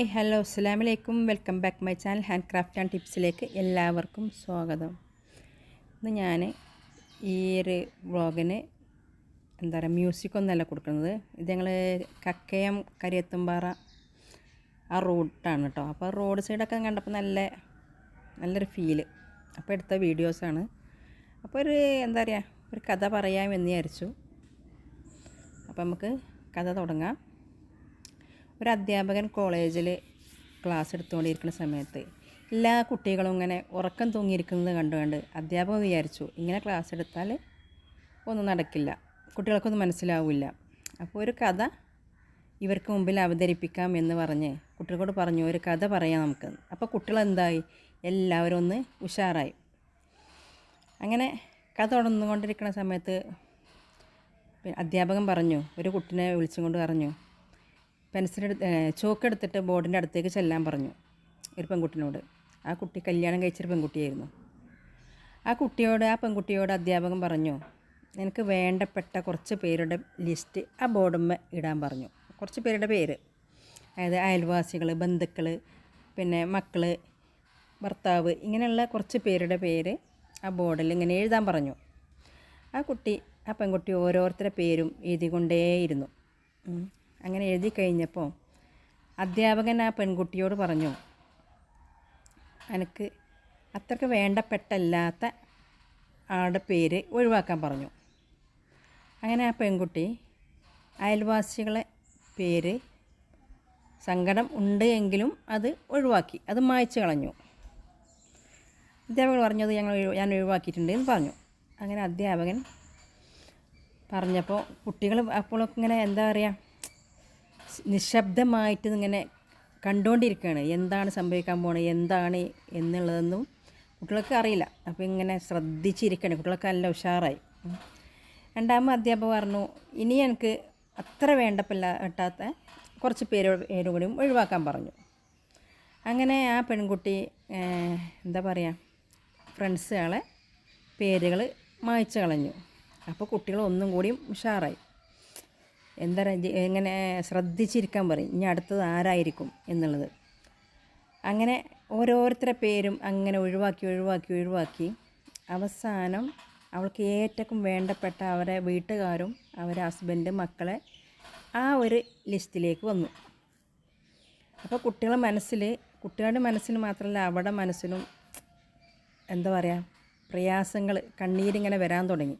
Hi hello അസ്സാമലൈക്കും welcome back my channel hand craft and ടിപ്സിലേക്ക് എല്ലാവർക്കും സ്വാഗതം. ഇന്ന് ഞാൻ ഈ ഒരു വ്ളോഗിന് എന്താ പറയുക മ്യൂസിക് ഒന്നല്ല കൊടുക്കുന്നത്. ഇത് ഞങ്ങൾ കക്കയം കരിയത്തുംപാറ ആ റോഡാണ് കേട്ടോ. അപ്പോൾ റോഡ് സൈഡൊക്കെ കണ്ടപ്പോൾ നല്ല നല്ലൊരു ഫീൽ. അപ്പോൾ എടുത്ത വീഡിയോസാണ്. അപ്പോൾ ഒരു എന്താ പറയുക ഒരു കഥ പറയാമെന്ന് വിചാരിച്ചു. അപ്പോൾ നമുക്ക് കഥ തുടങ്ങാം. ഒരു അധ്യാപകൻ കോളേജിൽ ക്ലാസ് എടുത്തുകൊണ്ടിരിക്കുന്ന സമയത്ത് എല്ലാ കുട്ടികളും ഇങ്ങനെ ഉറക്കം തൂങ്ങിയിരിക്കുന്നത് കണ്ടുകൊണ്ട് അധ്യാപകൻ വിചാരിച്ചു ഇങ്ങനെ ക്ലാസ് എടുത്താൽ ഒന്നും നടക്കില്ല കുട്ടികൾക്കൊന്നും മനസ്സിലാവില്ല. അപ്പോൾ ഒരു കഥ ഇവർക്ക് മുമ്പിൽ അവതരിപ്പിക്കാം എന്ന് പറഞ്ഞ് കുട്ടികളോട് പറഞ്ഞു ഒരു കഥ പറയാം നമുക്ക്. അപ്പോൾ കുട്ടികളെന്തായി? എല്ലാവരും ഒന്ന് ഉഷാറായി. അങ്ങനെ കഥ തുടർന്നുകൊണ്ടിരിക്കുന്ന സമയത്ത് അധ്യാപകൻ പറഞ്ഞു ഒരു കുട്ടിനെ വിളിച്ചുകൊണ്ട് പറഞ്ഞു പെൻസിലെടുത്ത് ചോക്കെടുത്തിട്ട് ബോർഡിന്റെ അടുത്തേക്ക് ചെല്ലാൻ പറഞ്ഞു ഒരു പെൺകുട്ടിനോട്. ആ കുട്ടി കല്യാണം കഴിച്ചൊരു പെൺകുട്ടിയായിരുന്നു. ആ കുട്ടിയോട് ആ പെൺകുട്ടിയോട് അധ്യാപകൻ പറഞ്ഞു എനിക്ക് വേണ്ടപ്പെട്ട കുറച്ച് പേരുടെ ലിസ്റ്റ് ആ ബോർഡുമ്മ ഇടാൻ പറഞ്ഞു. കുറച്ച് പേരുടെ പേര്. അതായത് അയൽവാസികൾ ബന്ധുക്കൾ പിന്നെ മക്കൾ ഭർത്താവ് ഇങ്ങനെയുള്ള കുറച്ച് പേരുടെ പേര് ആ ബോർഡിൽ ഇങ്ങനെ എഴുതാൻ പറഞ്ഞു. ആ കുട്ടി ആ പെൺകുട്ടി ഓരോരുത്തരുടെ പേരും എഴുതിക്കൊണ്ടേയിരുന്നു. അങ്ങനെ എഴുതി കഴിഞ്ഞപ്പോൾ അധ്യാപകൻ ആ പെൺകുട്ടിയോട് പറഞ്ഞു എനിക്ക് അത്രയ്ക്ക് വേണ്ടപ്പെട്ടല്ലാത്ത ആളുടെ പേര് ഒഴിവാക്കാൻ പറഞ്ഞു. അങ്ങനെ ആ പെൺകുട്ടി അയൽവാസികളെ പേര് സങ്കടം ഉണ്ട് എങ്കിലും അത് ഒഴിവാക്കി അത് മായ്ച്ചു കളഞ്ഞു. അധ്യാപകൻ പറഞ്ഞത് ഞങ്ങൾ ഞാൻ ഒഴിവാക്കിയിട്ടുണ്ട് എന്ന് പറഞ്ഞു. അങ്ങനെ അധ്യാപകൻ പറഞ്ഞപ്പോൾ കുട്ടികൾ അപ്പോഴൊക്കെ ഇങ്ങനെ എന്താ പറയുക നിശബ്ദമായിട്ട് ഇങ്ങനെ കണ്ടുകൊണ്ടിരിക്കുകയാണ് എന്താണ് സംഭവിക്കാൻ പോണത് എന്താണ് എന്നുള്ളതൊന്നും കുട്ടികൾക്ക് അറിയില്ല. അപ്പോൾ ഇങ്ങനെ ശ്രദ്ധിച്ചിരിക്കണം കുട്ടികൾക്ക് നല്ല ഉഷാറായി. രണ്ടാമത് അധ്യാപകർ പറഞ്ഞു ഇനി എനിക്ക് അത്ര വേണ്ടപ്പില്ല കിട്ടാത്ത കുറച്ച് പേര് പേരും കൂടിയും ഒഴിവാക്കാൻ പറഞ്ഞു. അങ്ങനെ ആ പെൺകുട്ടി എന്താ പറയുക ഫ്രണ്ട്സുകളെ പേരുകൾ മായ്ച്ചു കളഞ്ഞു. അപ്പോൾ കുട്ടികൾ ഒന്നും കൂടിയും ഉഷാറായി. എന്താ എങ്ങനെ ശ്രദ്ധിച്ചിരിക്കാൻ പറയും ഇനി അടുത്തത് ആരായിരിക്കും? എന്നുള്ളത്. അങ്ങനെ ഓരോരുത്തരുടെ പേരും അങ്ങനെ ഒഴിവാക്കി ഒഴിവാക്കി ഒഴിവാക്കി അവസാനം അവൾക്ക് ഏറ്റവും വേണ്ടപ്പെട്ട അവരെ വീട്ടുകാരും അവരെ ഹസ്ബൻഡ് മക്കളെ ആ ഒരു ലിസ്റ്റിലേക്ക് വന്നു. അപ്പോൾ കുട്ടികളുടെ മനസ്സിൽ കുട്ടികളുടെ മനസ്സിൽ മാത്രമല്ല അവരുടെ മനസ്സിനും എന്താ പറയുക പ്രയാസങ്ങൾ കണ്ണീരിങ്ങനെ വരാൻ തുടങ്ങി.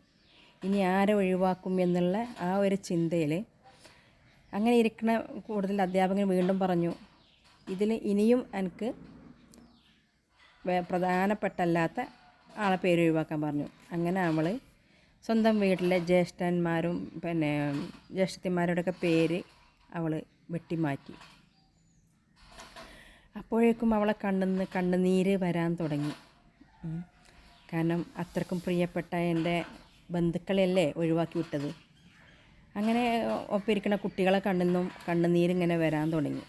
ഇനി ആരെ ഒഴിവാക്കും എന്നുള്ള ആ ഒരു ചിന്തയിൽ അങ്ങനെ ഇരിക്കുന്ന കൂടുതൽ അധ്യാപകൻ വീണ്ടും പറഞ്ഞു ഇതിൽ ഇനിയും എനിക്ക് പ്രധാനപ്പെട്ടല്ലാത്ത ആളെ പേര് ഒഴിവാക്കാൻ പറഞ്ഞു. അങ്ങനെ അവൾ സ്വന്തം വീട്ടിലെ ജ്യേഷ്ഠന്മാരും പിന്നെ ജ്യേഷ്ഠത്തിന്മാരുടെയൊക്കെ പേര് അവൾ വെട്ടിമാറ്റി. അപ്പോഴേക്കും അവളെ കണ്ണുന്ന് കണ്ണുനീര് വരാൻ തുടങ്ങി. കാരണം അത്രക്കും പ്രിയപ്പെട്ട എന്റെ ബന്ധുക്കളെയല്ലേ ഒഴിവാക്കി വിട്ടത്? അങ്ങനെ ഒപ്പിരിക്കുന്ന കുട്ടികളെ കണ്ണിന്നും കണ്ണുനീരിങ്ങനെ വരാൻ തുടങ്ങി.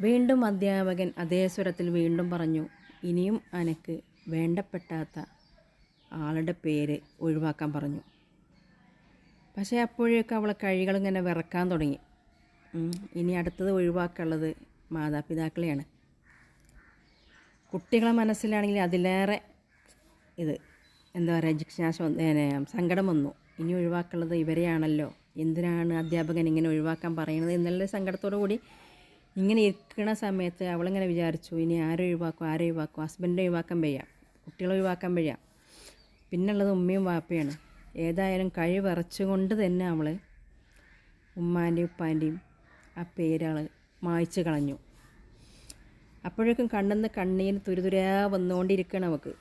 വീണ്ടും അധ്യാപകൻ അതേ സ്വരത്തിൽ വീണ്ടും പറഞ്ഞു ഇനിയും അനക്ക് വേണ്ടപ്പെട്ടാത്ത ആളുടെ പേര് ഒഴിവാക്കാൻ പറഞ്ഞു. പക്ഷേ അപ്പോഴേക്കും അവളെ കഴികളിങ്ങനെ വിറക്കാൻ തുടങ്ങി. ഇനി അടുത്തത് ഒഴിവാക്കാനുള്ളത് മാതാപിതാക്കളെയാണ്. കുട്ടികളെ മനസ്സിലാണെങ്കിൽ അതിലേറെ ഇത് എന്താ പറയുക ജിജ്ഞാസ സങ്കടം വന്നു. ഇനി ഒഴിവാക്കുന്നത് ഇവരെയാണല്ലോ. എന്തിനാണ് അധ്യാപകൻ ഇങ്ങനെ ഒഴിവാക്കാൻ പറയുന്നത് എന്നുള്ള സങ്കടത്തോടു കൂടി ഇങ്ങനെ ഇരിക്കുന്ന സമയത്ത് അവളിങ്ങനെ വിചാരിച്ചു ഇനി ആരും ഒഴിവാക്കും ആരും ഒഴിവാക്കും? ഹസ്ബൻഡിനെ ഒഴിവാക്കാൻ വയ്യ കുട്ടികളെ ഒഴിവാക്കാൻ വയ്യ. പിന്നുള്ളത് ഉമ്മയും വാപ്പയാണ് ഏതായാലും കഴി വിറച്ചുകൊണ്ട് തന്നെ അവൾ ഉമ്മാന്റെയും ഉപ്പാന്റെയും ആ പേരാൾ മായ്ച്ചു കളഞ്ഞു. അപ്പോഴേക്കും കണ്ണെന്ന് കണ്ണീര് തുരുതുരാ വന്നുകൊണ്ടിരിക്കണം അവൾക്ക്.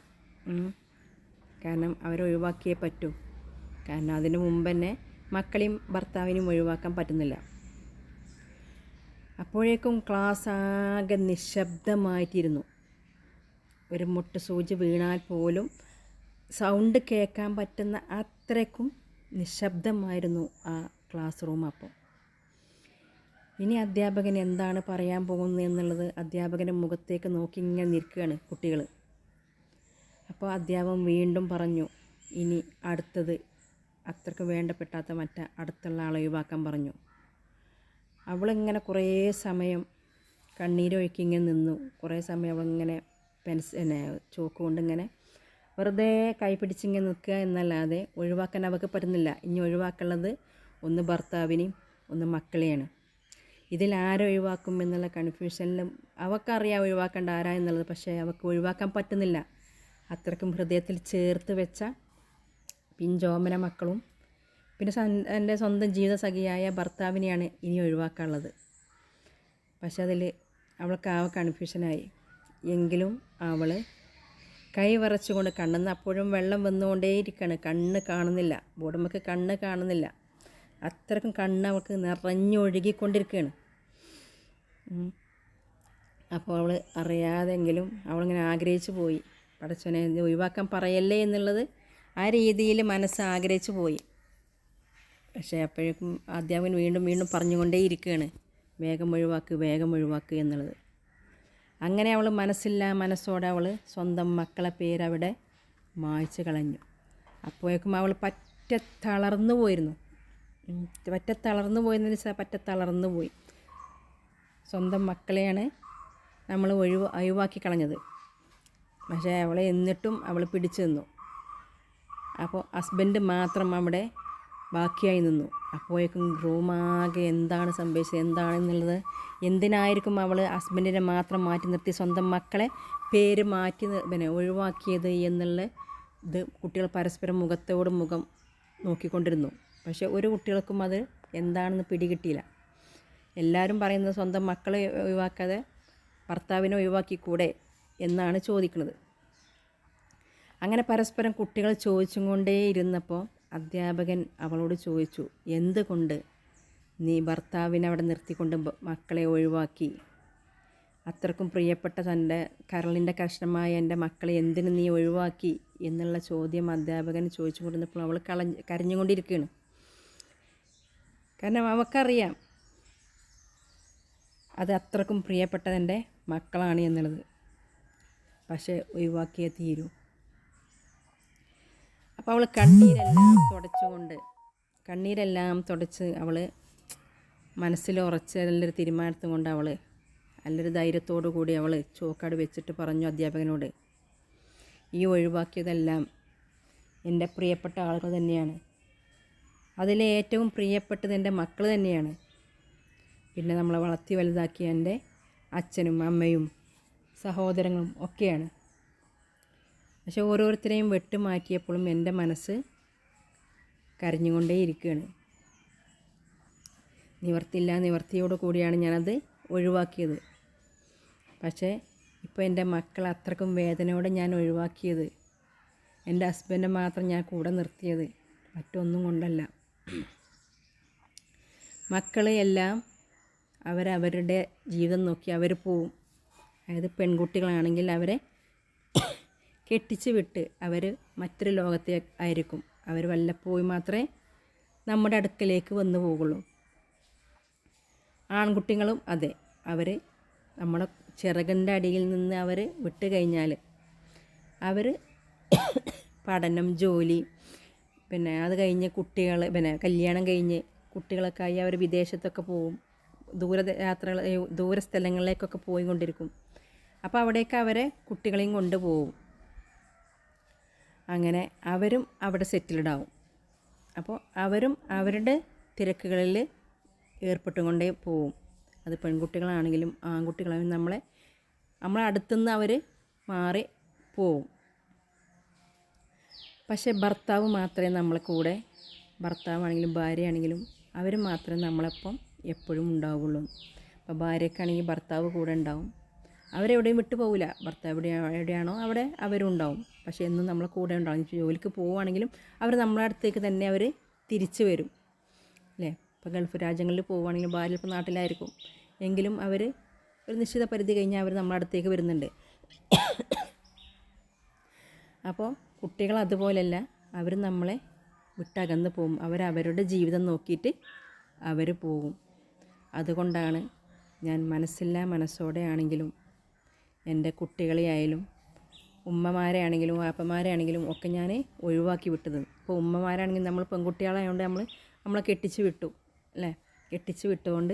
കാരണം അവരെ ഒഴിവാക്കിയേ പറ്റൂ. കാരണം അതിന് മുമ്പ് തന്നെ മക്കളെയും ഭർത്താവിനെയും ഒഴിവാക്കാൻ പറ്റുന്നില്ല. അപ്പോഴേക്കും ക്ലാസ് ആകെ നിശബ്ദമായിട്ടിരുന്നു. ഒരു മുട്ട് സൂചി വീണാൽ പോലും സൗണ്ട് കേൾക്കാൻ പറ്റുന്ന അത്രയ്ക്കും നിശബ്ദമായിരുന്നു ആ ക്ലാസ് റൂം അപ്പോൾ ഇനി അധ്യാപകൻ എന്താണ് പറയാൻ പോകുന്നത് എന്നുള്ളത് അധ്യാപകന്റെ മുഖത്തേക്ക് നോക്കി ഇങ്ങനെ നിൽക്കുകയാണ് കുട്ടികൾ. അപ്പോൾ അധ്യാപകൻ വീണ്ടും പറഞ്ഞു ഇനി അടുത്തത് അത്രയ്ക്ക് വേണ്ടപ്പെട്ടാത്ത മറ്റ അടുത്തുള്ള ആളെ ഒഴിവാക്കാൻ പറഞ്ഞു. അവളിങ്ങനെ കുറേ സമയം കണ്ണീരൊഴുക്കി ഇങ്ങനെ നിന്നു. കുറേ സമയം അവളിങ്ങനെ പെൻസ് പിന്നെ ചോക്ക് കൊണ്ട് ഇങ്ങനെ വെറുതെ കൈ പിടിച്ചിങ്ങനെ നിൽക്കുക എന്നല്ലാതെ ഒഴിവാക്കാൻ അവൾക്ക് പറ്റുന്നില്ല. ഇനി ഒഴിവാക്കുള്ളത് ഒന്ന് ഭർത്താവിനെയും ഒന്ന് മക്കളെയാണ്. ഇതിൽ ആരൊഴിവാക്കും എന്നുള്ള കൺഫ്യൂഷനിലും അവൾക്കറിയാം ഒഴിവാക്കേണ്ട ആരാ എന്നുള്ളത്. പക്ഷേ അവൾക്ക് ഒഴിവാക്കാൻ പറ്റുന്നില്ല. അത്രക്കും ഹൃദയത്തിൽ ചേർത്ത് വെച്ച പിഞ്ചോമന മക്കളും പിന്നെ എന്റെ സ്വന്തം ജീവിതസഖിയായ ഭർത്താവിനെയാണ് ഇനി ഒഴിവാക്കാനുള്ളത്. പക്ഷെ അതിൽ അവൾക്ക് ആവ കൺഫ്യൂഷനായി എങ്കിലും അവൾ കൈ വരച്ചുകൊണ്ട് കണ്ണെന്ന് അപ്പോഴും വെള്ളം വന്നുകൊണ്ടേയിരിക്കുകയാണ് കണ്ണ് കാണുന്നില്ല. ബോഡമ്മക്ക് കണ്ണ് കാണുന്നില്ല. അത്രക്കും കണ്ണ് അവൾക്ക് നിറഞ്ഞൊഴുകിക്കൊണ്ടിരിക്കുകയാണ്. അപ്പോൾ അവൾ അറിയാതെങ്കിലും അവളിങ്ങനെ ആഗ്രഹിച്ചു പോയി. പടച്ചോനെ ഒഴിവാക്കാൻ പറയല്ലേ എന്നുള്ളത് ആ രീതിയിൽ മനസ്സ് ആഗ്രഹിച്ചു പോയി. പക്ഷേ അപ്പോഴേക്കും അധ്യാപകൻ വീണ്ടും വീണ്ടും പറഞ്ഞുകൊണ്ടേ ഇരിക്കുകയാണ് വേഗം ഒഴിവാക്ക് വേഗം ഒഴിവാക്ക് എന്നുള്ളത്. അങ്ങനെ അവൾ മനസ്സില്ല മനസ്സോടെ അവൾ സ്വന്തം മക്കളെ പേരവിടെ മായ്ച്ചു കളഞ്ഞു. അപ്പോഴേക്കും അവൾ പറ്റ തളർന്നു പോയിരുന്നു. പറ്റ തളർന്നു പോയെന്ന് വെച്ചാൽ പറ്റ തളർന്നു പോയി. സ്വന്തം മക്കളെയാണ് നമ്മൾ ഒഴിവ് ഒഴിവാക്കി കളഞ്ഞത്. പക്ഷേ അവളെ എന്നിട്ടും അവൾ പിടിച്ചു നിന്നു. അപ്പോൾ ഹസ്ബൻഡ് മാത്രം അവിടെ ബാക്കിയായി നിന്നു. അപ്പോഴേക്കും റൂമാകെ എന്താണ് സംഭവിച്ചത്? എന്താണെന്നുള്ളത് എന്തിനായിരിക്കും അവൾ ഹസ്ബൻഡിനെ മാത്രം മാറ്റി നിർത്തി സ്വന്തം മക്കളെ പേര് മാറ്റി പിന്നെ ഒഴിവാക്കിയത് എന്നുള്ള ഇത് കുട്ടികൾ പരസ്പരം മുഖത്തോട് മുഖം നോക്കിക്കൊണ്ടിരുന്നു. പക്ഷേ ഒരു കുട്ടികൾക്കും അത് എന്താണെന്ന് പിടികിട്ടിയില്ല. എല്ലാവരും പറയുന്നത് സ്വന്തം മക്കളെ ഒഴിവാക്കാതെ ഭർത്താവിനെ ഒഴിവാക്കിക്കൂടെ? എന്നാണ് ചോദിക്കുന്നത്. അങ്ങനെ പരസ്പരം കുട്ടികൾ ചോദിച്ചും കൊണ്ടേ ഇരുന്നപ്പോൾ അധ്യാപകൻ അവളോട് ചോദിച്ചു എന്തുകൊണ്ട് നീ ഭർത്താവിനെ അവിടെ നിർത്തിക്കൊണ്ട് മക്കളെ ഒഴിവാക്കി? അത്രക്കും പ്രിയപ്പെട്ട തന്റെ കരളിന്റെ കഷ്ണമായ എന്റെ മക്കളെ എന്തിന് നീ ഒഴിവാക്കി? എന്നുള്ള ചോദ്യം അധ്യാപകൻ ചോദിച്ചു കൊണ്ടിരുന്നപ്പോൾ അവൾ കളഞ്ഞ് കരഞ്ഞുകൊണ്ടിരിക്കുകയാണ്. കാരണം അവൾക്കറിയാം അത് അത്രക്കും പ്രിയപ്പെട്ടതെന്റെ മക്കളാണ് എന്നുള്ളത്. പക്ഷേ ഒഴിവാക്കിയേ തീരൂ. അപ്പോൾ അവൾ കണ്ണീരെല്ലാം തുടച്ചുകൊണ്ട് കണ്ണീരെല്ലാം തുടച്ച് അവൾ മനസ്സിൽ ഉറച്ച് നല്ലൊരു തീരുമാനത്തും കൊണ്ട് അവൾ നല്ലൊരു ധൈര്യത്തോടു കൂടി അവൾ ചോക്കാട് വെച്ചിട്ട് പറഞ്ഞു അധ്യാപകനോട് ഈ ഒഴിവാക്കിയതെല്ലാം എന്റെ പ്രിയപ്പെട്ട ആളുകൾ തന്നെയാണ്. അതിലെ ഏറ്റവും പ്രിയപ്പെട്ടത് എന്റെ മക്കൾ തന്നെയാണ്. പിന്നെ നമ്മളെ വളർത്തി വലുതാക്കിയ എന്റെ അച്ഛനും അമ്മയും സഹോദരങ്ങളും ഒക്കെയാണ്. പക്ഷെ ഓരോരുത്തരെയും വെട്ടുമാറ്റിയപ്പോഴും എന്റെ മനസ്സ് കരഞ്ഞുകൊണ്ടേയിരിക്കുകയാണ്. നിവർത്തില്ല നിവർത്തിയോട് കൂടിയാണ് ഞാനത് ഒഴിവാക്കിയത്. പക്ഷേ ഇപ്പോൾ എന്റെ മക്കൾ അത്രക്കും വേദനയോടെ ഞാൻ ഒഴിവാക്കിയത്. എന്റെ ഹസ്ബൻഡ് മാത്രം ഞാൻ കൂടെ നിർത്തിയത് മറ്റൊന്നും കൊണ്ടല്ല. മക്കളെ എല്ലാം അവരവരുടെ ജീവിതം നോക്കി അവർ പോവും. അതായത് പെൺകുട്ടികളാണെങ്കിൽ അവരെ കെട്ടിച്ച് വിട്ട് അവർ മറ്റൊരു ലോകത്തെ ആയിരിക്കും. അവർ വല്ലപ്പോയി മാത്രമേ നമ്മുടെ അടുക്കലേക്ക് വന്നു പോകുള്ളൂ. ആൺകുട്ടികളും അതെ. അവർ നമ്മുടെ ചിറകിന്റെ അടിയിൽ നിന്ന് അവർ വിട്ട് കഴിഞ്ഞാൽ അവർ പഠനം ജോലി പിന്നെ അത് കഴിഞ്ഞ് കുട്ടികൾ പിന്നെ കല്യാണം കഴിഞ്ഞ് കുട്ടികളൊക്കെ ആയി അവർ വിദേശത്തൊക്കെ പോവും. ദൂര യാത്രകൾ ദൂര സ്ഥലങ്ങളിലേക്കൊക്കെ പോയിക്കൊണ്ടിരിക്കും. അപ്പോൾ അവിടേക്ക് അവരെ കുട്ടികളെയും കൊണ്ടുപോകും. അങ്ങനെ അവരും അവിടെ സെറ്റിൽഡ് ആവും. അപ്പോൾ അവരും അവരുടെ തിരക്കുകളിൽ ഏർപ്പെട്ടുകൊണ്ടേ പോവും. അത് പെൺകുട്ടികളാണെങ്കിലും ആൺകുട്ടികളാണെങ്കിലും നമ്മളെ നമ്മളെ അടുത്തുനിന്ന് അവർ മാറി പോവും. പക്ഷേ ഭർത്താവ് മാത്രമേ നമ്മളെ കൂടെ ഭർത്താവാണെങ്കിലും ഭാര്യയാണെങ്കിലും അവർ മാത്രമേ നമ്മളെപ്പം എപ്പോഴും ഉണ്ടാവുള്ളൂ. അപ്പോൾ ഭാര്യക്കാണെങ്കിൽ ഭർത്താവ് കൂടെ ഉണ്ടാവും. അവരെവിടെയും വിട്ടു പോകില്ല ഭർത്താവ് എവിടെ എവിടെയാണോ അവിടെ അവരുണ്ടാവും. പക്ഷേ എന്നും നമ്മളെ കൂടെ ഉണ്ടാവും. ജോലിക്ക് പോവുകയാണെങ്കിലും അവർ നമ്മളെ അടുത്തേക്ക് തന്നെ അവർ തിരിച്ചു വരും. അല്ലേ? ഇപ്പോൾ ഗൾഫ് രാജ്യങ്ങളിൽ പോവുകയാണെങ്കിലും ഭാര്യ ഇപ്പോൾ നാട്ടിലായിരിക്കും. എങ്കിലും അവർ ഒരു നിശ്ചിത പരിധി കഴിഞ്ഞാൽ അവർ നമ്മളെ അടുത്തേക്ക് വരുന്നുണ്ട്. അപ്പോൾ കുട്ടികൾ അതുപോലെയല്ല അവർ നമ്മളെ വിട്ടകന്ന് പോകും. അവരവരുടെ ജീവിതം നോക്കിയിട്ട് അവർ പോകും. അതുകൊണ്ടാണ് ഞാൻ മനസ്സില്ലാ മനസ്സോടെ ആണെങ്കിലും എന്റെ കുട്ടികളെ ആയാലും ഉമ്മമാരെ ആണെങ്കിലും വാപ്പമാരെ ആണെങ്കിലും ഒക്കെ ഞാൻ ഒഴിവാക്കി വിട്ടത്. ഇപ്പോൾ ഉമ്മമാരാണെങ്കിൽ നമ്മൾ പെൺകുട്ടികളായതുകൊണ്ട് നമ്മൾ നമ്മളെ കെട്ടിച്ച് വിട്ടു അല്ലേ? കെട്ടിച്ച് വിട്ടുകൊണ്ട്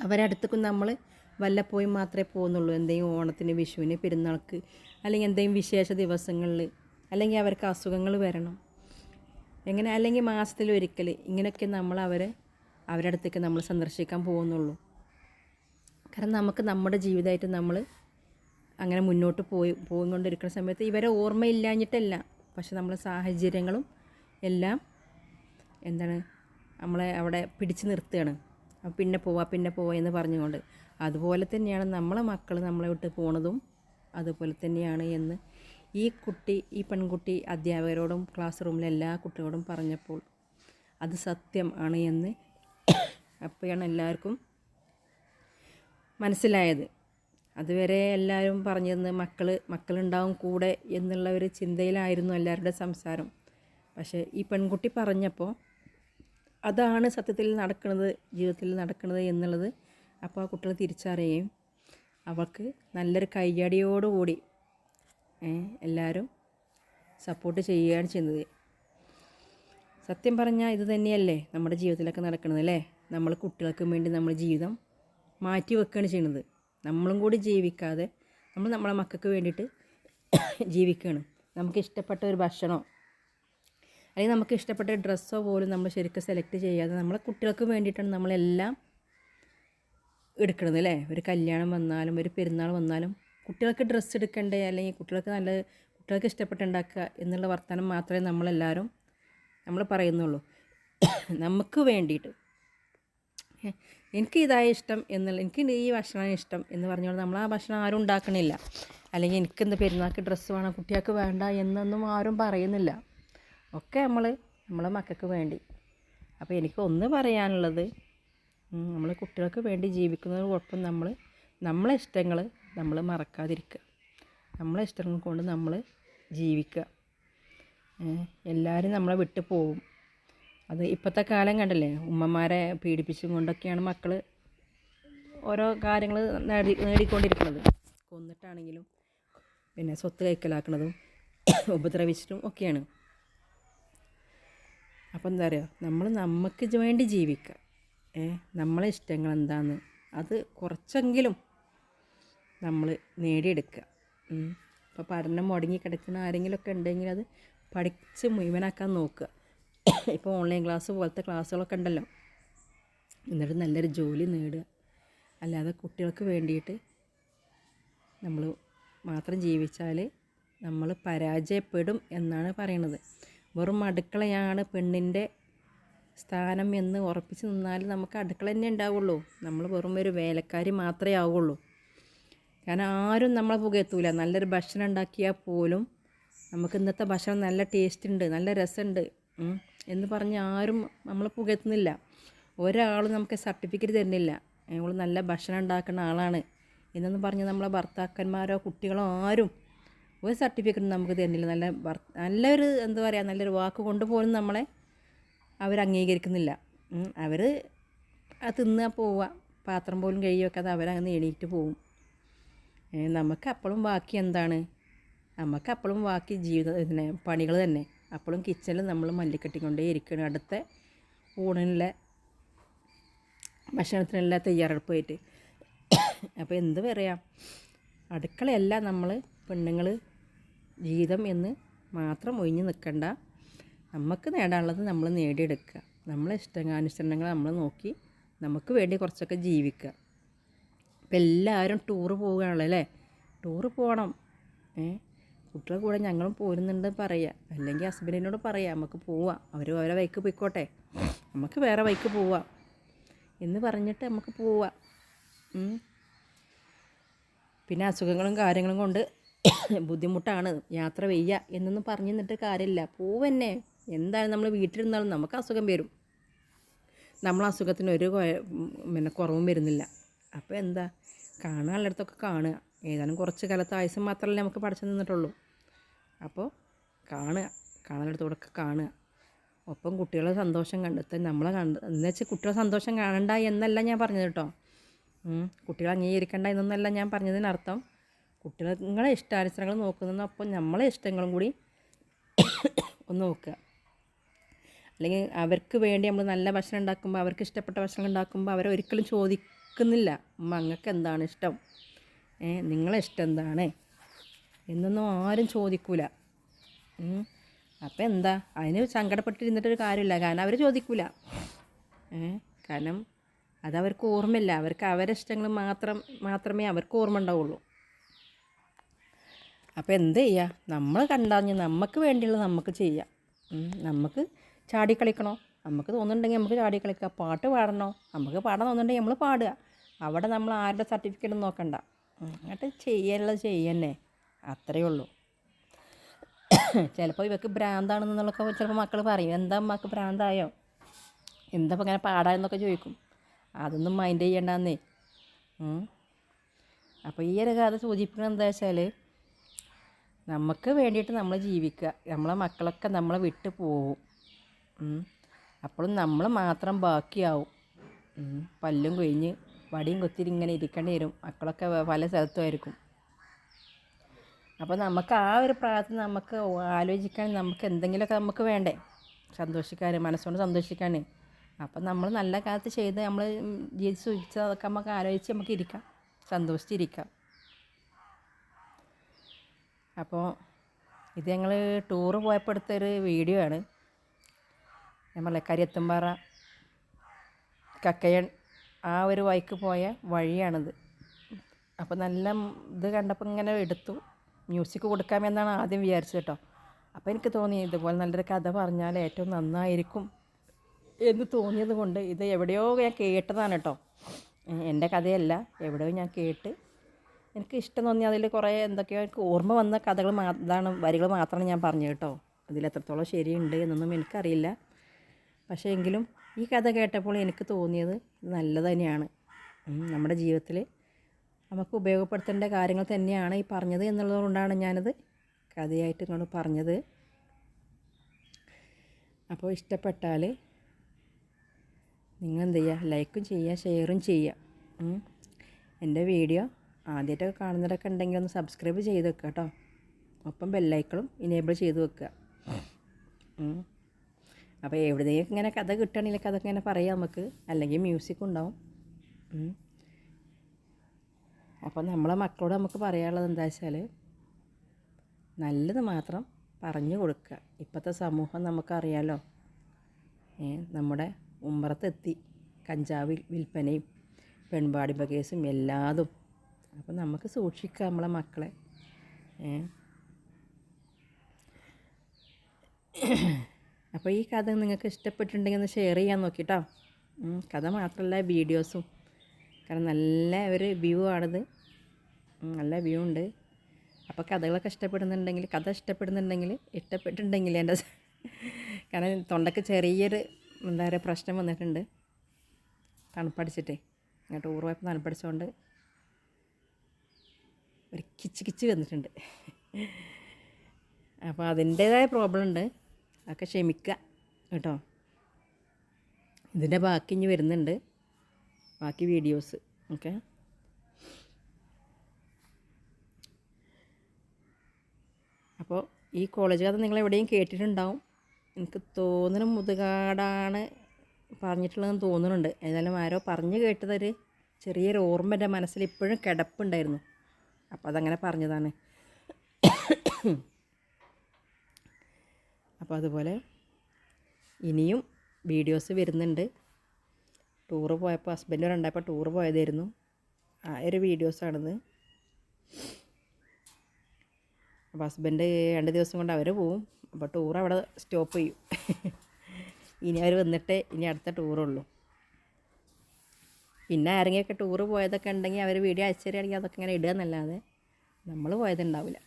അവരടുത്തേക്കും നമ്മൾ വല്ലപ്പോഴും മാത്രമേ പോകുന്നുള്ളൂ. എന്തെങ്കിലും ഓണത്തിന് വിഷുവിന് പെരുന്നാൾക്ക് അല്ലെങ്കിൽ എന്തെങ്കിലും വിശേഷ ദിവസങ്ങളിൽ അല്ലെങ്കിൽ അവർക്ക് അസുഖങ്ങൾ വരണം. എങ്ങനെ? അല്ലെങ്കിൽ മാസത്തിൽ ഒരിക്കൽ ഇങ്ങനെയൊക്കെ നമ്മൾ അവരെ അവരുടെ അടുത്തേക്ക് നമ്മൾ സന്ദർശിക്കാൻ പോകുന്നുള്ളൂ. കാരണം നമുക്ക് നമ്മുടെ ജീവിതമായിട്ട് നമ്മൾ അങ്ങനെ മുന്നോട്ട് പോയി പോയിക്കൊണ്ടിരിക്കുന്ന സമയത്ത് ഇവരെ ഓർമ്മയില്ലാഞ്ഞിട്ടല്ല. പക്ഷെ നമ്മളെ സാഹചര്യങ്ങളും എല്ലാം എന്താണ് നമ്മളെ അവിടെ പിടിച്ചു നിർത്തുകയാണ്. പിന്നെ പോവാ പിന്നെ പോവാ എന്ന് പറഞ്ഞുകൊണ്ട്. അതുപോലെ തന്നെയാണ് നമ്മളെ മക്കൾ നമ്മളെ വിട്ട് പോണതും അതുപോലെ തന്നെയാണ് എന്ന് ഈ കുട്ടി ഈ പെൺകുട്ടി അധ്യാപകരോടും ക്ലാസ് റൂമിലെ എല്ലാ കുട്ടികളോടും പറഞ്ഞപ്പോൾ അത് സത്യം ആണ് എന്ന് അപ്പോഴാണ് എല്ലാവർക്കും മനസ്സിലായത്. അതുവരെ എല്ലാവരും പറഞ്ഞിരുന്നത് മക്കൾ മക്കളുണ്ടാവും കൂടെ എന്നുള്ള ഒരു ചിന്തയിലായിരുന്നു എല്ലാവരുടെ സംസാരം. പക്ഷേ ഈ പെൺകുട്ടി പറഞ്ഞപ്പോൾ അതാണ് സത്യത്തിൽ നടക്കുന്നത് ജീവിതത്തിൽ നടക്കുന്നത് എന്നുള്ളത് അപ്പോൾ ആ കുട്ടികൾ തിരിച്ചറിയുകയും അവൾക്ക് നല്ലൊരു കയ്യടിയോടുകൂടി എല്ലാവരും സപ്പോർട്ട് ചെയ്യുകയാണ് ചെയ്യുന്നത്. സത്യം പറഞ്ഞാൽ ഇത് തന്നെയല്ലേ നമ്മുടെ ജീവിതത്തിലൊക്കെ നടക്കുന്നത് അല്ലേ? നമ്മൾ കുട്ടികൾക്ക് വേണ്ടി നമ്മൾ ജീവിതം മാറ്റി വെക്കുകയാണ് ചെയ്യുന്നത് നമ്മളും കൂടി ജീവിക്കാതെ നമ്മൾ നമ്മളെ മക്കൾക്ക് വേണ്ടിയിട്ട് ജീവിക്കുകയാണ് നമുക്ക് ഇഷ്ടപ്പെട്ട ഒരു ഭക്ഷണമോ അല്ലെങ്കിൽ നമുക്ക് ഇഷ്ടപ്പെട്ട ഡ്രസ്സോ പോലും നമ്മൾ ശരിക്കും സെലക്ട് ചെയ്യാതെ നമ്മളെ കുട്ടികൾക്ക് വേണ്ടിയിട്ടാണ് നമ്മളെല്ലാം എടുക്കുന്നത് അല്ലേ? ഒരു കല്യാണം വന്നാലും ഒരു പെരുന്നാൾ വന്നാലും കുട്ടികൾക്ക് ഡ്രസ്സ് എടുക്കണ്ടേ? അല്ലെങ്കിൽ കുട്ടികൾക്ക് നല്ല കുട്ടികൾക്ക് ഇഷ്ടപ്പെട്ട് ഉണ്ടാക്കുക എന്നുള്ള വർത്തമാനം മാത്രമേ നമ്മളെല്ലാവരും നമ്മൾ പറയുന്നുള്ളൂ. നമുക്ക് വേണ്ടിയിട്ട്. എനിക്ക് ഇതായ ഇഷ്ടം എന്നുള്ള എനിക്ക് ഈ ഭക്ഷണം ഇഷ്ടം എന്ന് പറഞ്ഞുകൊണ്ട് നമ്മൾ ആ ഭക്ഷണം ആരും ഉണ്ടാക്കണില്ല. അല്ലെങ്കിൽ എനിക്ക് പെരുന്നാൾക്ക് ഡ്രസ്സ് വേണം കുട്ടികൾക്ക് വേണ്ട എന്നൊന്നും ആരും പറയുന്നില്ല. ഒക്കെ നമ്മൾ നമ്മളെ മക്കൾക്ക് വേണ്ടി. അപ്പോൾ എനിക്ക് ഒന്ന് പറയാനുള്ളത് നമ്മൾ കുട്ടികൾക്ക് വേണ്ടി ജീവിക്കുന്നതോടൊപ്പം നമ്മൾ നമ്മളെ ഇഷ്ടങ്ങൾ നമ്മൾ മറക്കാതിരിക്കുക. നമ്മളെ ഇഷ്ടങ്ങൾ കൊണ്ട് നമ്മൾ ജീവിക്കുക. എല്ലാവരും നമ്മളെ വിട്ടു പോവും അത് ഇപ്പോഴത്തെ കാലം കണ്ടല്ലേ? ഉമ്മമാരെ പീഡിപ്പിച്ചും കൊണ്ടൊക്കെയാണ് മക്കൾ ഓരോ കാര്യങ്ങൾ നേടി നേടിക്കൊണ്ടിരിക്കുന്നത്. കൊന്നിട്ടാണെങ്കിലും പിന്നെ സ്വത്ത് കൈക്കലാക്കുന്നതും ഉപദ്രവിച്ചിട്ടും ഒക്കെയാണ്. അപ്പോൾ എന്താ പറയുക നമ്മൾ നമുക്ക് വേണ്ടി ജീവിക്കുക ഏ? നമ്മളെ ഇഷ്ടങ്ങൾ എന്താന്ന്? അത് കുറച്ചെങ്കിലും നമ്മൾ നേടിയെടുക്കുക ഇപ്പോൾ പഠനം മുടങ്ങി കിടക്കുന്ന ആരെങ്കിലുമൊക്കെ ഉണ്ടെങ്കിൽ അത് പഠിച്ച് മുഴുവനാക്കാൻ നോക്കുക ഇപ്പോൾ ഓൺലൈൻ ക്ലാസ് പോലത്തെ ക്ലാസ്സുകളൊക്കെ ഉണ്ടല്ലോ. എന്നിട്ട് നല്ലൊരു ജോലി നേടുക. അല്ലാതെ കുട്ടികൾക്ക് വേണ്ടിയിട്ട് നമ്മൾ മാത്രം ജീവിച്ചാൽ നമ്മൾ പരാജയപ്പെടും എന്നാണ് പറയണത്. വെറും അടുക്കളയാണ് പെണ്ണിന്റെ സ്ഥാനം എന്ന് ഉറപ്പിച്ച് നിന്നാൽ നമുക്ക് അടുക്കള തന്നെ ഉണ്ടാവുള്ളൂ. നമ്മൾ വെറും ഒരു വേലക്കാരി മാത്രമേ ആവുള്ളൂ. കാരണം ആരും നമ്മളെ പുകയത്തൂല. നല്ലൊരു ഭക്ഷണം ഉണ്ടാക്കിയാൽ പോലും നമുക്ക് ഇന്നത്തെ ഭക്ഷണം നല്ല ടേസ്റ്റ് ഉണ്ട് നല്ല രസമുണ്ട്. എന്ന് പറഞ്ഞ് ആരും നമ്മൾ പുകയത്തുന്നില്ല ഒരാളും നമുക്ക് സർട്ടിഫിക്കറ്റ് തരുന്നില്ല. ഞങ്ങൾ നല്ല ഭക്ഷണം ഉണ്ടാക്കുന്ന ആളാണ് എന്നൊന്നും പറഞ്ഞ് നമ്മളെ ഭർത്താക്കന്മാരോ കുട്ടികളോ ആരും ഒരു സർട്ടിഫിക്കറ്റ് നമുക്ക് തരുന്നില്ല. നല്ല നല്ലൊരു എന്താ പറയുക നല്ലൊരു വാക്ക് കൊണ്ടുപോലും നമ്മളെ അവർ അംഗീകരിക്കുന്നില്ല. അവർ അത് തിന്നാൽ പോവുക പാത്രം പോലും കഴുകി വെക്കാതെ അവരങ്ങനെ എണീറ്റ് പോവും. നമുക്ക് അപ്പോഴും ബാക്കി എന്താണ്? നമുക്ക് അപ്പോഴും ബാക്കി ജീവിതം പണികൾ തന്നെ. അപ്പോഴും കിച്ചണിൽ നമ്മൾ മല്ലിക്കെട്ടിക്കൊണ്ടേ ഇരിക്കണം. അടുത്ത ഊണിനുള്ള ഭക്ഷണത്തിനുള്ള തയ്യാറെടുപ്പായിട്ട്. അപ്പോൾ എന്ത് പറയാം? അടുക്കളയല്ല നമ്മൾ പെണ്ണുങ്ങൾ ജീവിതം എന്ന് മാത്രം ഒഴിഞ്ഞു നിൽക്കണ്ട നമുക്ക് നേടാനുള്ളത് നമ്മൾ നേടിയെടുക്കുക. നമ്മളെ ഇഷ്ടങ്ങാനുഷ്ടങ്ങൾ നമ്മൾ നോക്കി നമുക്ക് വേണ്ടി കുറച്ചൊക്കെ ജീവിക്കുക. ഇപ്പം എല്ലാവരും ടൂറ് പോവുകയാണല്ലോ അല്ലേ? ടൂറ് പോകണം ഏ? കുട്ടികളുടെ കൂടെ ഞങ്ങളും പോരുന്നുണ്ട് പറയുക അല്ലെങ്കിൽ ഹസ്ബൻഡിനോട് പറയാം നമുക്ക് പോവാം. അവർ അവരെ വൈക്ക് പോയിക്കോട്ടെ. നമുക്ക് വേറെ വൈക്ക് പോവാം. എന്ന് പറഞ്ഞിട്ട് നമുക്ക് പോവാം. പിന്നെ അസുഖങ്ങളും കാര്യങ്ങളും കൊണ്ട് ബുദ്ധിമുട്ടാണ്. യാത്ര വയ്യ എന്നൊന്നും പറഞ്ഞു നിന്നിട്ട് കാര്യമില്ല. പോവന്നെ. എന്തായാലും നമ്മൾ വീട്ടിലിരുന്നാലും നമുക്ക് അസുഖം വരും. നമ്മൾ അസുഖത്തിന് ഒരു പിന്നെ കുറവും വരുന്നില്ല. അപ്പോൾ എന്താ? കാണാനുള്ളിടത്തൊക്കെ കാണുക. ഏതാനും കുറച്ച് കാലത്ത് ആയുസം മാത്രമല്ലേ നമുക്ക് പഠിച്ചു നിന്നിട്ടുള്ളൂ. അപ്പോൾ കാണുക കാണാനുള്ളിടത്തോടൊക്കെ കാണുക. ഒപ്പം കുട്ടികളെ സന്തോഷം കണ്ടെത്താൻ നമ്മളെ കണ്ട എന്ന് വെച്ചാൽ കുട്ടികളെ സന്തോഷം കാണണ്ട എന്നല്ല ഞാൻ പറഞ്ഞത് കേട്ടോ. കുട്ടികളെ അംഗീകരിക്കണ്ട എന്നൊന്നല്ല ഞാൻ പറഞ്ഞതിനർത്ഥം കുട്ടികളെ ഇഷ്ടാനുസരണങ്ങൾ നോക്കുന്നതിനൊപ്പം നമ്മളെ ഇഷ്ടങ്ങളും കൂടി ഒന്ന് നോക്കുക. അല്ലെങ്കിൽ അവർക്ക് വേണ്ടി നമ്മൾ നല്ല ഭക്ഷണം ഉണ്ടാക്കുമ്പോൾ അവർക്ക് ഇഷ്ടപ്പെട്ട ഭക്ഷണം ഉണ്ടാക്കുമ്പോൾ അവരെ ഒരിക്കലും ചോദിക്കുന്നില്ല. ഉമ്മ അങ്ങക്ക് എന്താണ് ഇഷ്ടം? നിങ്ങളെ ഇഷ്ടം എന്താണ്? എന്നൊന്നും ആരും ചോദിക്കൂല. അപ്പം എന്താ? അതിന് സങ്കടപ്പെട്ടിരുന്നിട്ടൊരു കാര്യമില്ല. കാരണം അവർ ചോദിക്കൂല. കാരണം അതവർക്ക് ഓർമ്മയില്ല. അവർക്ക് അവരുടെ ഇഷ്ടങ്ങൾ മാത്രം മാത്രമേ അവർക്ക് ഓർമ്മ ഉണ്ടാവുള്ളൂ. അപ്പോൾ എന്ത് ചെയ്യുക നമ്മൾ കണ്ടാഞ്ഞ് നമുക്ക് വേണ്ടിയുള്ളത് നമുക്ക് ചെയ്യാം. നമുക്ക് ചാടി കളിക്കണോ? നമുക്ക് തോന്നുന്നുണ്ടെങ്കിൽ നമുക്ക് ചാടി കളിക്കാം. പാട്ട് പാടണോ? നമുക്ക് പാടാൻ തോന്നുന്നുണ്ടെങ്കിൽ നമ്മൾ പാടുക. അവിടെ നമ്മൾ ആരുടെ സർട്ടിഫിക്കറ്റ് നോക്കണ്ട. അങ്ങോട്ട് ചെയ്യാനുള്ളത് ചെയ്യന്നെ. അത്രയേ ഉള്ളൂ. ചിലപ്പോൾ ഇവർക്ക് ഭ്രാന്താണെന്നുള്ളൊക്കെ ചിലപ്പോൾ മക്കൾ പറയും. എന്താ അമ്മയ്ക്ക് ഭ്രാന്തായോ? എന്താ ഇങ്ങനെ പാടാന്നൊക്കെ ചോദിക്കും. അതൊന്നും മൈൻഡ് ചെയ്യണ്ടെന്നേ. അപ്പോൾ ഈ ഒരു കഥ സൂചിപ്പിക്കുന്നത് എന്താ വെച്ചാൽ നമുക്ക് വേണ്ടിയിട്ട് നമ്മൾ ജീവിക്കുക. നമ്മളെ മക്കളൊക്കെ നമ്മളെ വിട്ട് പോവും. അപ്പോഴും നമ്മൾ മാത്രം ബാക്കിയാവും. പല്ലും കൊഴിഞ്ഞ് വടിയും കൊത്തിരി ഇങ്ങനെ ഇരിക്കേണ്ടി വരും. മക്കളൊക്കെ പല സ്ഥലത്തുമായിരിക്കും അപ്പോൾ നമുക്ക് ആ ഒരു പ്രായത്തിൽ നമുക്ക് ആലോചിക്കാൻ നമുക്ക് എന്തെങ്കിലുമൊക്കെ നമുക്ക് വേണ്ടേ? സന്തോഷിക്കാൻ മനസ്സുകൊണ്ട് സന്തോഷിക്കാൻ അപ്പം നമ്മൾ നല്ല കാലത്ത് ചെയ്ത് നമ്മൾ ജീവിച്ച് സൂചിച്ച് അതൊക്കെ നമുക്ക് ആലോചിച്ച് നമുക്ക് ഇരിക്കാം. സന്തോഷിച്ചിരിക്കാം. അപ്പോൾ ഇത് ഞങ്ങൾ ടൂറ് പോയപ്പോൾ എടുത്തൊരു വീഡിയോ ആണ്. നമ്മളെ കരിയത്തുംപാറ കക്കയൻ ആ ഒരു വഴിക്ക് പോയ വഴിയാണിത്. അപ്പോൾ നല്ല ഇത് കണ്ടപ്പോൾ ഇങ്ങനെ എടുത്തു. മ്യൂസിക് കൊടുക്കാമെന്നാണ് ആദ്യം വിചാരിച്ചത് കേട്ടോ. അപ്പോൾ എനിക്ക് തോന്നി ഇതുപോലെ നല്ലൊരു കഥ പറഞ്ഞാൽ ഏറ്റവും നന്നായിരിക്കും എന്ന് തോന്നിയത് കൊണ്ട് ഇത് എവിടെയോ ഞാൻ കേട്ടതാണ് കേട്ടോ. എന്റെ കഥയല്ല എവിടെയോ ഞാൻ കേട്ട്. എനിക്ക് ഇഷ്ടം തോന്നി അതിൽ കുറേ എന്തൊക്കെയോ എനിക്ക് ഓർമ്മ വന്ന കഥകൾ മാത്രമാണ് വരികൾ മാത്രമാണ് ഞാൻ പറഞ്ഞത് കേട്ടോ. അതിൽ എത്രത്തോളം ശരിയുണ്ട് എന്നൊന്നും എനിക്കറിയില്ല. പക്ഷേ എങ്കിലും ഈ കഥ കേട്ടപ്പോൾ എനിക്ക് തോന്നിയത് നല്ലത് തന്നെയാണ്. നമ്മുടെ ജീവിതത്തിൽ നമുക്ക് ഉപയോഗപ്പെടുത്തേണ്ട കാര്യങ്ങൾ തന്നെയാണ് ഈ പറഞ്ഞത് എന്നുള്ളതുകൊണ്ടാണ് ഞാനത് കഥയായിട്ട് ഇങ്ങോട്ട് പറഞ്ഞത്. അപ്പോൾ ഇഷ്ടപ്പെട്ടാൽ നിങ്ങൾ എന്ത് ചെയ്യുക? ലൈക്കും ചെയ്യുക ഷെയറും ചെയ്യുക. എന്റെ വീഡിയോ ആദ്യമായിട്ടൊക്കെ കാണുന്നവരൊക്കെ ഉണ്ടെങ്കിൽ ഒന്ന് സബ്സ്ക്രൈബ് ചെയ്ത് വെക്കുക കേട്ടോ. ഒപ്പം ബെല്ലൈക്കളും ഇനേബിൾ ചെയ്ത് വെക്കുക. അപ്പോൾ എവിടെയെങ്കിലും ഇങ്ങനെ കഥ കിട്ടുകയാണെങ്കിൽ കഥ ഇങ്ങനെ പറയാം നമുക്ക്. അല്ലെങ്കിൽ മ്യൂസിക് ഉണ്ടാവും. അപ്പോൾ നമ്മളെ മക്കളോട് നമുക്ക് പറയാനുള്ളത് എന്താ വെച്ചാൽ നല്ലത് മാത്രം പറഞ്ഞു കൊടുക്കുക. ഇപ്പോഴത്തെ സമൂഹം നമുക്കറിയാലോ. നമ്മുടെ ഉമ്പറത്തെത്തി കഞ്ചാവ് വിൽ- വിൽപ്പനയും പെൺപാടിമ്പ കേസും എല്ലാതും. അപ്പം നമുക്ക് സൂക്ഷിക്കാം നമ്മളെ മക്കളെ. അപ്പോൾ ഈ കഥ നിങ്ങൾക്ക് ഇഷ്ടപ്പെട്ടിട്ടുണ്ടെങ്കിൽ ഒന്ന് ഷെയർ ചെയ്യാൻ നോക്കിട്ടോ. കഥ മാത്രമല്ല വീഡിയോസും കാരണം നല്ല ഒരു വ്യൂ ആണിത്. നല്ല വ്യൂ ഉണ്ട്. അപ്പോൾ കഥകളൊക്കെ ഇഷ്ടപ്പെടുന്നുണ്ടെങ്കിൽ കഥ ഇഷ്ടപ്പെടുന്നുണ്ടെങ്കിൽ ഇഷ്ടപ്പെട്ടിട്ടുണ്ടെങ്കിൽ എന്റെ കാരണം തൊണ്ടയ്ക്ക് ചെറിയൊരു എന്താ പറയുക പ്രശ്നം വന്നിട്ടുണ്ട്. തണുപ്പടിച്ചിട്ടേ. ഞാൻ ടൂർ പോയപ്പോൾ തണുപ്പടിച്ചുകൊണ്ട് ഒരു കിച്ച് കിച്ച് വന്നിട്ടുണ്ട്. അപ്പോൾ അതിന്റേതായ പ്രോബ്ലം ഉണ്ട്. അതൊക്കെ ക്ഷമിക്കുക കേട്ടോ. ഇതിന്റെ ബാക്കി ഇനി വരുന്നുണ്ട്. ബാക്കി വീഡിയോസ് ഓക്കെ അപ്പോൾ ഈ കോളേജ് കഥ നിങ്ങൾ എവിടെയും കേട്ടിട്ടുണ്ടാവും. എനിക്ക് തോന്നുന്ന മുതുകാടാണ് പറഞ്ഞിട്ടുള്ളതെന്ന് തോന്നുന്നുണ്ട്. ഏതായാലും ആരോ പറഞ്ഞു കേട്ടതൊരു ചെറിയൊരു ഓർമ്മ എന്റെ മനസ്സിൽ ഇപ്പോഴും കിടപ്പുണ്ടായിരുന്നു. അപ്പോൾ അതങ്ങനെ പറഞ്ഞതാണ്. അപ്പോൾ അതുപോലെ ഇനിയും വീഡിയോസ് വരുന്നുണ്ട്. ടൂറ് പോയപ്പോൾ ഹസ്ബൻഡ് രണ്ടായപ്പോൾ ടൂറ് പോയതായിരുന്നു. ആ ഒരു വീഡിയോസാണിത്. അപ്പോൾ ഹസ്ബൻഡ് രണ്ട് ദിവസം കൊണ്ട് അവർ പോവും. അപ്പോൾ ടൂർ അവിടെ സ്റ്റോപ്പ് ചെയ്യും. ഇനി അവർ വന്നിട്ട് ഇനി അടുത്ത ടൂറുള്ളൂ പിന്നെ ആരെങ്കിലൊക്കെ ടൂറ് പോയതൊക്കെ ഉണ്ടെങ്കിൽ അവർ വീഡിയോ അയച്ചു അതൊക്കെ ഇങ്ങനെ ഇടുക എന്നല്ലാതെ നമ്മൾ പോയതുണ്ടാവില്ല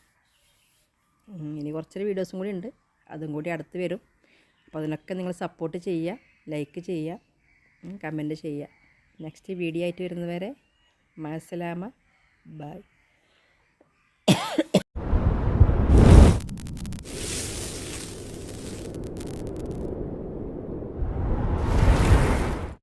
ഇനി കുറച്ചൊരു വീഡിയോസും കൂടി ഉണ്ട്. അതും കൂടി അടുത്ത് വരും. അപ്പോൾ അതിനൊക്കെ നിങ്ങൾ സപ്പോർട്ട് ചെയ്യുക ലൈക്ക് ചെയ്യുക കമന്റ് ചെയ്യുക. നെക്സ്റ്റ് വീഡിയോ ആയിട്ട് വരുന്നവരെ മസലാമ. ബൈ